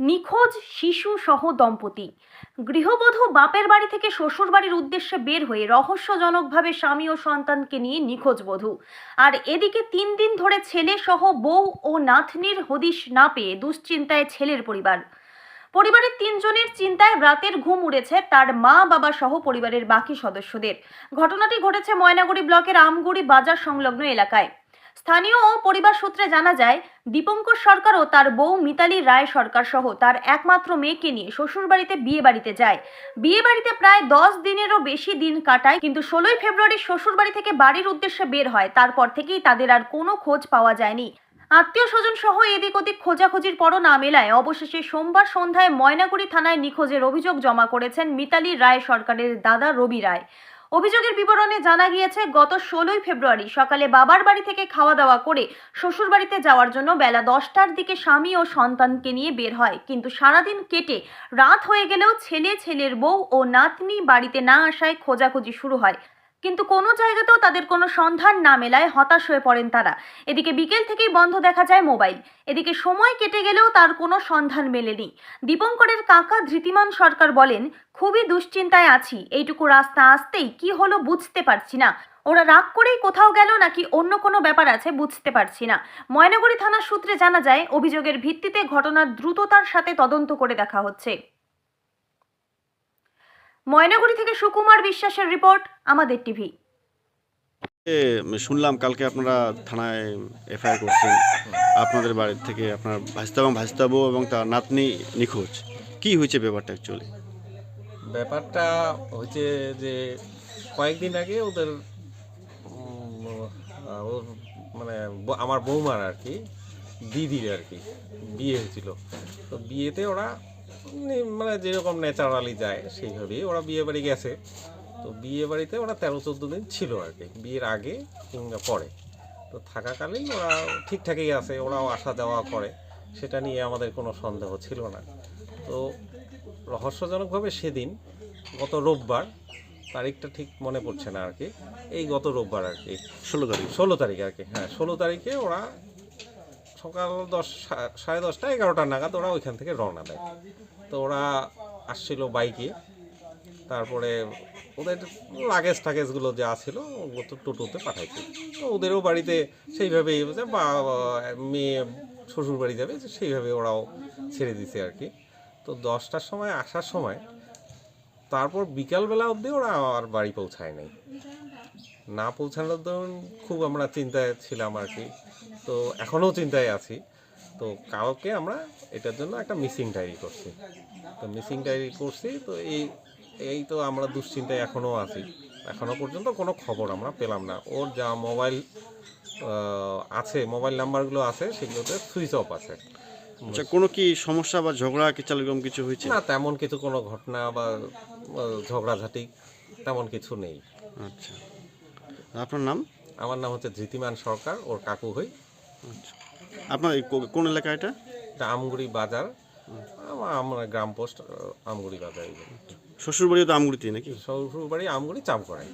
নিখোঁজ শিশু সহ দম্পতি। গৃহবধূ বাপের বাড়ি থেকে শ্বশুর বাড়ির উদ্দেশ্যে বের হয়ে রহস্যজনকভাবে স্বামী ও সন্তানকে নিয়ে নিখোঁজ বধূ। আর এদিকে তিন দিন ধরে ছেলে সহ বউ ও নাতনির হদিশ না পেয়ে দুশ্চিন্তায় ছেলের পরিবার। পরিবারের তিনজনের চিন্তায় রাতের ঘুম উড়েছে তার মা, বাবা সহ পরিবারের বাকি সদস্যদের। ঘটনাটি ঘটেছে ময়নাগুড়ি ব্লকের আমগুড়ি বাজার সংলগ্ন এলাকায়। স্থানীয় ও পরিবার সূত্রে জানা যায়, দীপঙ্কর সরকার ও তার বউ মিতালি রায় সরকার সহ তার একমাত্র মেয়েকে নিয়ে শ্বশুরবাড়িতে বিয়ে বাড়িতে যায়। বিয়ে বাড়িতে প্রায় দশ দিনেরও বেশি দিন কাটায়, কিন্তু ষোলোই ফেব্রুয়ারি শ্বশুরবাড়ি থেকে বাড়ির উদ্দেশ্যে বের হয়। তারপর থেকেই তাদের আর কোনো খোঁজ পাওয়া যায়নি। আত্মীয় স্বজন সহ এদিক ওদিক খোঁজাখুঁজির পরও না মেলায়। অবশেষে সোমবার সন্ধ্যায় ময়নাগুড়ি থানায় নিখোঁজের অভিযোগ জমা করেছেন মিতালি রায় সরকারের দাদা রবি রায়। অভিযোগের বিবরণে জানা গিয়েছে, গত ষোলোই ফেব্রুয়ারি সকালে বাবার বাড়ি থেকে খাওয়া দাওয়া করে শ্বশুর বাড়িতে যাওয়ার জন্য বেলা দশটার দিকে স্বামী ও সন্তানকে নিয়ে বের হয়। কিন্তু সারাদিন কেটে রাত হয়ে গেলেও ছেলে, ছেলের বউ ও নাতনি বাড়িতে না আসায় খোঁজাখুঁজি শুরু হয়। কিন্তু কোনো জায়গাতেও তাদের কোনো সন্ধান না মেলায় হতাশ হয়ে পড়েন তারা। এদিকে বিকেল থেকেই বন্ধ দেখা যায় মোবাইল। এদিকে সময় কেটে গেলেও তার কোনো সন্ধান মেলেনি। দীপঙ্করের কাকা ধৃতিমান সরকার বলেন, খুবই দুশ্চিন্তায় আছি। এইটুকু রাস্তা আসতেই কি হলো বুঝতে পারছি না। ওরা রাগ করেই কোথাও গেল নাকি অন্য কোনো ব্যাপার আছে বুঝতে পারছি না। ময়নাগুড়ি থানার সূত্রে জানা যায়, অভিযোগের ভিত্তিতে ঘটনার দ্রুততার সাথে তদন্ত করে দেখা হচ্ছে। ময়নাগুড়ি থেকে সুকুমার বিশ্বাসের রিপোর্ট আমাদের টিভি। এ, শুনলাম কালকে আপনারা থানায় এফআইআর করছেন। আপনাদের বাড়ির থেকে আপনার ভাইস্তা এবং ভাইস্তাবু এবং তার নাতনি নিখোঁজ। কি হয়েছে ব্যাপারটা অ্যাকচুয়ালি ব্যাপারটা হচ্ছে যে কয়েকদিন আগে ওদের উম, আহ, ওর মানে ব- আমার বৌমার আর কি দিদির আর কি বিয়ে হয়েছিল। তো বিয়েতে ওরা মানে যেরকম ন্যাচারালি যায় সেইভাবেই ওরা বিয়ে বাড়ি গেছে। তো বিয়ে বাড়িতে ওরা তেরো চোদ্দ দিন ছিল আর কি। বিয়ের আগে কিংবা পরে। তো থাকাকালীন ওরা ঠিকঠাকই আছে ওরাও আসা যাওয়া করে। সেটা নিয়ে আমাদের কোনো সন্দেহ ছিল না। তো রহস্যজনকভাবে সেদিন গত রোববার তারিখটা ঠিক মনে পড়ছে না আর কি। এই গত রোববার আর কি। ষোলো তারিখ। ষোলো তারিখ আর কি হ্যাঁ ষোলো তারিখে ওরা সকাল দশ সাড়ে দশটা, এগারোটা নাগাদ ওরা ওইখান থেকে রওনা দেয়। তো ওরা আসছিল বাইকে, তারপরে ওদের লাগেজ টাগেজগুলো যা ছিল ওগুলো তো টোটোতে পাঠাইছে। তো ওদেরও বাড়িতে সেইভাবেই যে বা মেয়ে শ্বশুর বাড়ি যাবে সেইভাবে ওরাও ছেড়ে দিছে আর কি। তো দশটার সময় আসার সময়, তারপর বিকালবেলা অবধি ওরা আর বাড়ি পৌঁছায় নাই। না পৌঁছানোর দরুন খুব আমরা চিন্তায় ছিলাম আর কি। তো এখনও চিন্তায় আছি। তো কাউকে আমরা এটার জন্য একটা মিসিং ডায়েরি করছি। তো মিসিং ডায়েরি করছি তো এই এই তো আমরা দুশ্চিন্তায় এখনও আছি। এখনও পর্যন্ত কোনো খবর আমরা পেলাম না। ওর যা মোবাইল আছে মোবাইল নাম্বারগুলো আছে সেগুলোতে সুইচ অফ আছে। আচ্ছা কোনো কি সমস্যা বা ঝগড়া কি এরকম কিছু হয়েছে? না তেমন কিছু কোনো ঘটনা বা ঝগড়াঝাটি তেমন কিছু নেই। আচ্ছা। আপনার নাম? আমার নাম হচ্ছে ধৃতিমান সরকার ওর কাকু হই। আপনার কোন এলাকা এটা? এটা আমগুড়ি বাজার। আমরা গ্রাম পোস্ট আমগুড়ি বাজার। শ্বশুরবাড়িও তো আমগুড়িতে নাকি? শ্বশুর বাড়ি আমগুড়ি চাপ করে